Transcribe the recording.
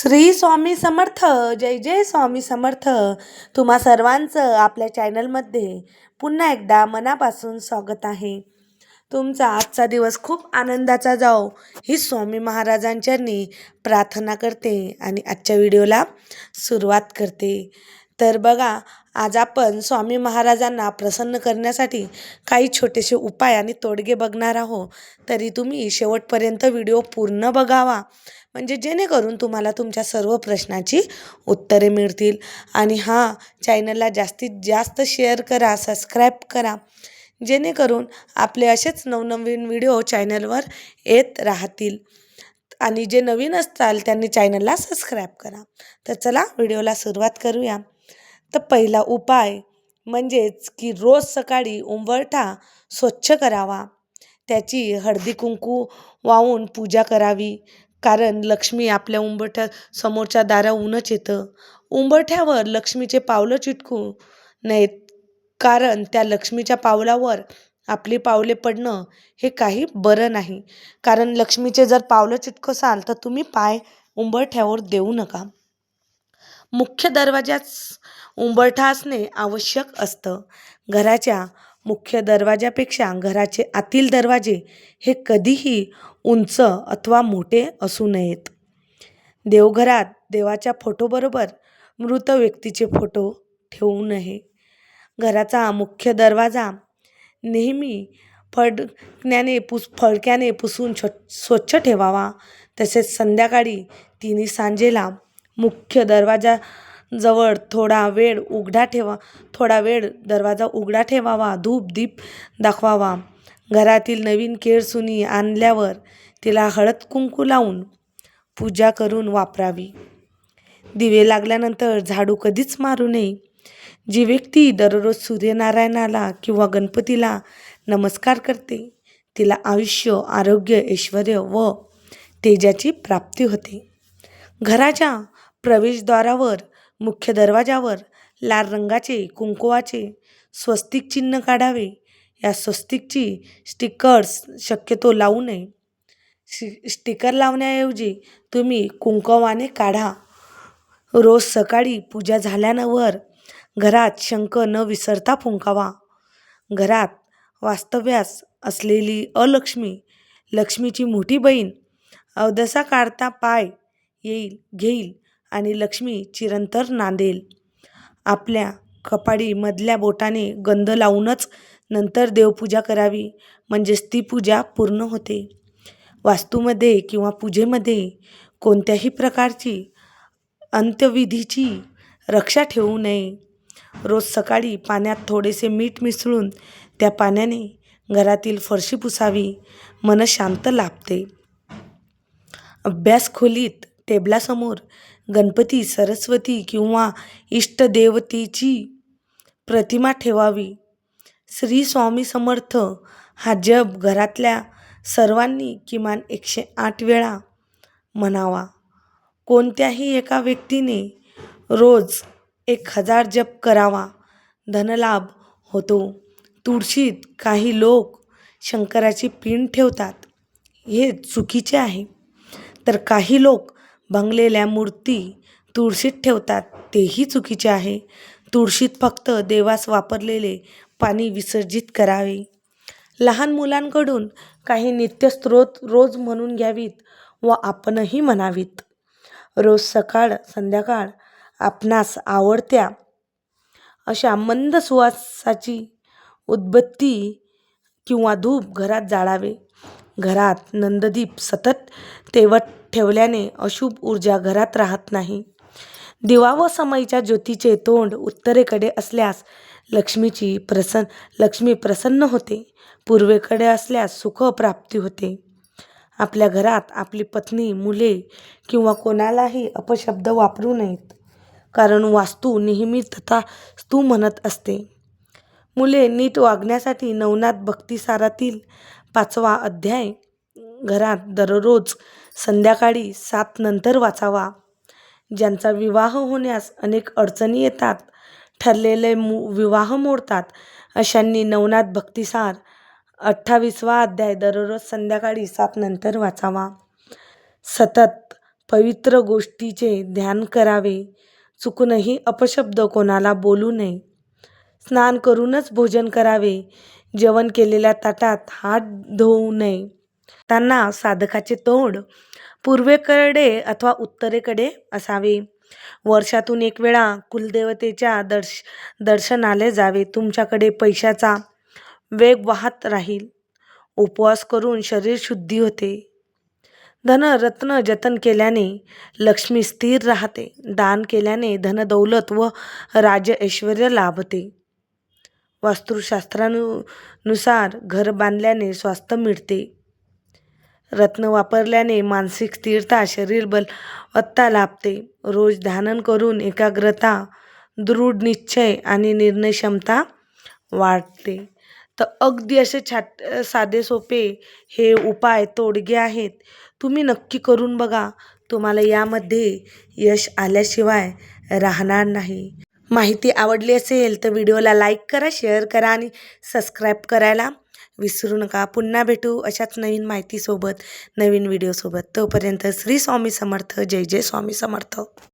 श्री स्वामी समर्थ जय जय स्वामी समर्थ. तुम्हा सर्वांचं आपल्या चॅनलमध्ये पुन्हा एकदा मनापासून स्वागत आहे. तुमचा आजचा दिवस खूप आनंदाचा जाओ ही स्वामी महाराजांच्यांनी प्रार्थना करते आणि आजच्या व्हिडिओला सुरुवात करते. तर बघा आज आपण स्वामी महाराजांना प्रसन्न करण्यासाठी काही छोटेसे उपाय आणि तोडगे बघणार आहोत. तरी तुम्ही शेवटपर्यंत व्हिडिओ पूर्ण बघावा. म्हणजे जेणेकरून तुम्हाला तुमच्या सर्व प्रश्नाची उत्तरे मिळतील. आणि हा चॅनलला जास्तीत जास्त शेअर करा सबस्क्राईब करा. जेणेकरून आपले असेच नवनवीन व्हिडिओ चॅनलवर येत राहतील. आणि जे नवीन असताल त्यांनी चॅनलला सबस्क्राईब करा. तर चला व्हिडिओला सुरुवात करूया. तर पहिला उपाय म्हणजेच की रोज सकाळी उंबरठा स्वच्छ करावा. त्याची हळदी कुंकू वाहून पूजा करावी. कारण लक्ष्मी आपल्या उंबरठ्या समोरच्या दाराहूनच येतं. उंबरठ्यावर लक्ष्मीचे पावलं चिटकू नयेत. कारण त्या लक्ष्मीच्या पावलावर आपली पावले पडणं हे काही बरं नाही. कारण लक्ष्मीचे जर पावलं चिटकसाल तर तुम्ही पाय उंबरठ्यावर देऊ नका. मुख्य दरवाजाच उंबरठा असणे आवश्यक असतं. घराच्या मुख्य दरवाजापेक्षा घराचे आतील दरवाजे हे कधीही उंच अथवा मोठे असू नयेत. देवघरात देवाच्या फोटोबरोबर मृत व्यक्तीचे फोटो ठेवू नये. घराचा मुख्य दरवाजा नेहमी फडकण्याने पुस फडक्याने पुसून छ स्वच्छ ठेवावा. तसेच संध्याकाळी तिन्ही सांजेला मुख्य दरवाजा जवळ थोडा वेळ उघडा ठेवा. थोडा वेळ दरवाजा उघडा ठेवावा. धूप दीप दाखवावा. घरातील नवीन केळसुनी आणल्यावर तिला हळद कुंकू लावून पूजा करून वापरावी. दिवे लागल्यानंतर झाडू कधीच मारू नये. जी व्यक्ती दररोज सूर्यनारायणाला किंवा गणपतीला नमस्कार करते तिला आयुष्य आरोग्य ऐश्वर व तेजाची प्राप्ती होते. घराच्या प्रवेशद्वारावर मुख्य दरवाजावर लाल रंगाचे कुंकुवाचे स्वस्तिक चिन्ह काढावे. या स्वस्तिकची स्टिकर्स शक्यतो लावू नये. स्टिकर लावण्याऐवजी तुम्ही कुंकवाने काढा. रोज सकाळी पूजा झाल्यानंवर घरात शंख न विसरता फुंकावा. घरात वास्तव्यास असलेली अलक्ष्मी लक्ष्मीची मोठी बहीण अवदसा काढता पाय येईल घेईल आणि लक्ष्मी चिरंतर नांदेल. आपल्या कपाडी मधल्या बोटाने गंध लावूनच नंतर देवपूजा करावी म्हणजेच ती पूजा पूर्ण होते. वास्तूमध्ये किंवा पूजेमध्ये कोणत्याही प्रकारची अंत्यविधीची रक्षा ठेवू नये. रोज सकाळी पाण्यात थोडेसे मीठ मिसळून त्या पाण्याने घरातील फरशी पुसावी मन शांत लाभते. अभ्यास खोलीत टेबलासमोर गणपती सरस्वती किंवा इष्टदेवतेची प्रतिमा ठेवावी. श्री स्वामी समर्थ हा जप घरातल्या सर्वांनी किमान एकशे आठ वेळा म्हणावा. कोणत्याही एका व्यक्तीने रोज एक हजार जप करावा. धनलाभ होतो. तुळशीत काही लोक शंकराची पिंड ठेवतात. हे चुकीचे आहे. तर काही लोक भंगलेल्या मूर्ती तुळशीत ठेवतात तेही चुकीचे आहे. तुळशीत फक्त देवास वापरलेले पाणी विसर्जित करावे. लहान मुलांकडून काही नित्यस्त्रोत रोज म्हणून घ्यावीत व आपणही म्हणावीत. रोज सकाळ संध्याकाळ आपणास आवडत्या अशा मंद सुवासाची उदबत्ती किंवा धूप घरात जाळावे. घरात नंददीप सतत तेवत ठेवल्याने अशुभ ऊर्जा घरात राहत नाही. दिवा व समईच्या ज्योतीचे तोंड उत्तरेकडे असल्यास लक्ष्मीची प्रसन्न लक्ष्मी प्रसन्न होते. पूर्वेकडे असल्यास सुखप्राप्ती होते. आपल्या घरात आपली पत्नी मुले किंवा कोणालाही अपशब्द वापरू नयेत. कारण वास्तू नेहमी तथा स्तू म्हणत असते. मुले नीट वागण्यासाठी नवनाथ भक्तिसारातील पाचवा अध्याय घरात दररोज संध्याकाळी सात नंतर वाचावा. ज्यांचा विवाह होण्यास अनेक अडचणी येतात ठरलेले मु विवाह मोडतात अशांनी नवनाथ भक्तिसार अठ्ठावीसवा अध्याय दररोज संध्याकाळी सात नंतर वाचावा. सतत पवित्र गोष्टीचे ध्यान करावे. चुकूनही अपशब्द कोणाला बोलू नये. स्नान करूनच भोजन करावे. जेवण केलेल्या ताटात हात धुवू नये. त्यांना साधकाचे तोंड पूर्वेकडे अथवा उत्तरेकडे असावे. वर्षातून एक वेळा कुलदेवतेच्या दर्श दर्शनाले जावे. तुमच्याकडे पैशाचा वेग वाहत राहील. उपवास करून शरीर शुद्धी होते. धनरत्न जतन केल्याने लक्ष्मी स्थिर राहते. दान केल्याने धनदौलत व राज ऐश्वर लाभते वास्तुशास्त्रानुसार घर बांधल्याने स्वास्थ्य मिळते. रत्न वापरल्याने मानसिक स्थिरता शरीरबल बलवत्ता लाभते. रोज ध्यान करून एकाग्रता दृढ निश्चय आणि निर्णय क्षमता वाढते. तर अगदी असे छाट साधे सोपे हे उपाय तोडगे आहेत. तुम्ही नक्की करून बघा. तुम्हाला यामध्ये यश आल्याशिवाय राहणार नाही. माहिती आवडली असेल तर व्हिडिओला लाईक करा शेअर करा आणि सबस्क्राईब करायला विसरू नका. पुन्हा भेटू अशाच नवीन माहितीसोबत नवीन व्हिडिओसोबत तोपर्यंत श्री स्वामी समर्थ. जय जय स्वामी समर्थ.